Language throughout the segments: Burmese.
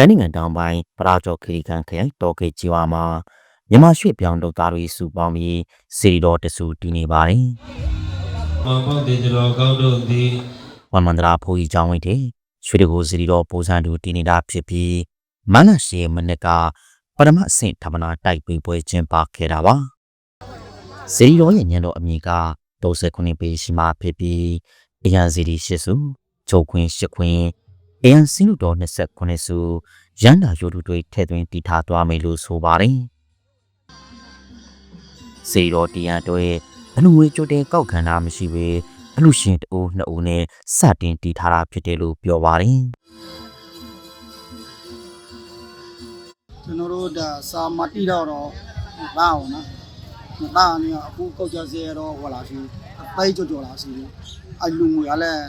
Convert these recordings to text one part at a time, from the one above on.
ထိုင်းနိုင်ငံတောင်ပိုင်းပရာကျော်ခရီကန်ခရိုင်တော်ကေကြီးဝါမှာမြန်မာရွှေ့ပြောင်းလုပ်သားတွေစုပေါင်းပြီးစီရီတော်တဆူတည်နေပါတယ်မောင်ပေါက်တင်ကျွန်တော်ကောင်းတို့သည်။ဝမ်မန္တရာဖိုးကြီးကျောင်းဝင်းတဲ့ရွှေတကိုစီရီတော်ပိုးစံတူတည်နေတာဖြစ်ပြီးမနက်ရှိမနစ်ကပထမအဆင့်ဌာပနာတိုက်ပေးပွဲကျင်းပခဲ့တာပါ။စီရီတော်ရဲ့ညံတော်အမည်က39ပေရှိမှဖြစ်ပြီးအရန်စီရီရှစ်စုချုပ်ခွင်းရှစ်ခွင်း အန်စီလူတော်29စုရန်တာရိုတူတွေထည့်သွင်းတည်ထားသွားမယ်လို့ဆိုပါတယ်။စေတော်တရားတွေအလူငွေကြိုတင်ကောက်ခံတာမရှိဘဲအလူရှင်တအိုးနှစ်အိုးနဲ့စတင်တည်ထားတာဖြစ်တယ်လို့ပြောပါတယ်။ကျွန်တော်တို့ဒါစာမတိတော့တော့ဘာအောင်နော်မသားနေအခုကောက်ကြစေတော့ဟောလာရှိအပိုက်ကြော်ကြော်လာရှိအလူငွေကလည်း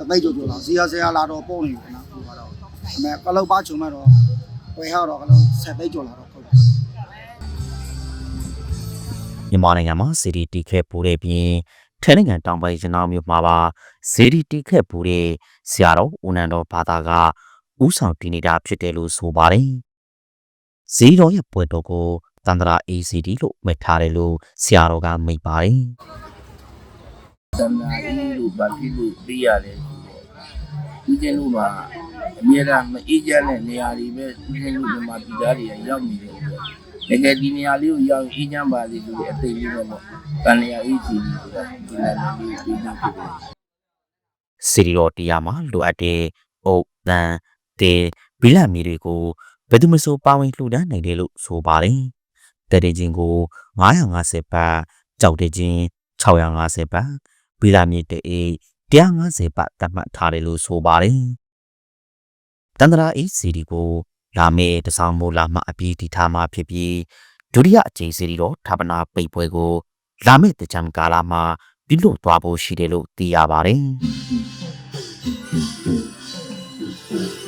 အသိကြော်ကြော်လာစီရဆရာလာတော့ပုံနေပြီနော်ဟိုကတော့အမေကလောက်ပါချုံမဲ့တော့ဝယ်ဟတော့ကလောက်ဆက်သိကြော်လာတော့ဟုတ်တယ်။မြန်မာနိုင်ငံမှာစီဒီတီခဲပူတဲ့ပြင်ထိုင်းနိုင်ငံတောင်ပိုင်းရနောင်းမြို့မှာပါစီဒီတီခဲပူတဲ့ဆရာတော်ဦးနန္တော်ဘာသာကဥဆောင်တည်နေတာဖြစ်တယ်လို့ဆိုပါတယ်။ဇီတော်ရဲ့ပွဲတော်ကိုတန္တရာ ACD လို့မှတ်ထားတယ်လို့ဆရာတော်ကမိန့်ပါတယ် တဏှာဤလို့ဗတိလို့သိရတယ်ဆိုတော့ဒီကျင်းလို့မှာအမြဲတမ်းမအေးချမ်းတဲ့နေရာတွေပဲဒီကျင်းလို့ဒီမှာပြည်သားတွေရောက်နေတယ်ဆိုတော့တကယ်ဒီနေရာလေးကိုရောက်ရင်အေးချမ်းပါလေဆိုတဲ့အသိလေးပဲပေါ့တဏှာအေးချီဆိုတာဒီနာမည်လေးပြီးနေဖြစ်တယ်။စီဒီတော်တရားမှာလိုအပ်တဲ့အုပ်တန်တေဘီလမီတွေကိုဘယ်သူမဆိုပါဝင်လှူဒန်းနိုင်တယ်လို့ဆိုပါတယ်။တရေချင်းကို950ဘတ်ကြောက်တဲ့ချင်း650ဘတ် ဘီလာမီတေ150ဘတ်တတ်မှတ်ထားတယ်လို့ဆိုပါတယ်။တန္တရာအေးစီဒီကိုလာမေတဆောင်မိုးလာမှအပြီးတီထားမှဖြစ်ပြီးဒုတိယအကြိမ်စီဒီတော်ဌာပနာပိတ်ပွဲကိုလာမေတကြံကာလာမှာပြုလုပ်သွားဖို့ရှိတယ်လို့သိရပါတယ်။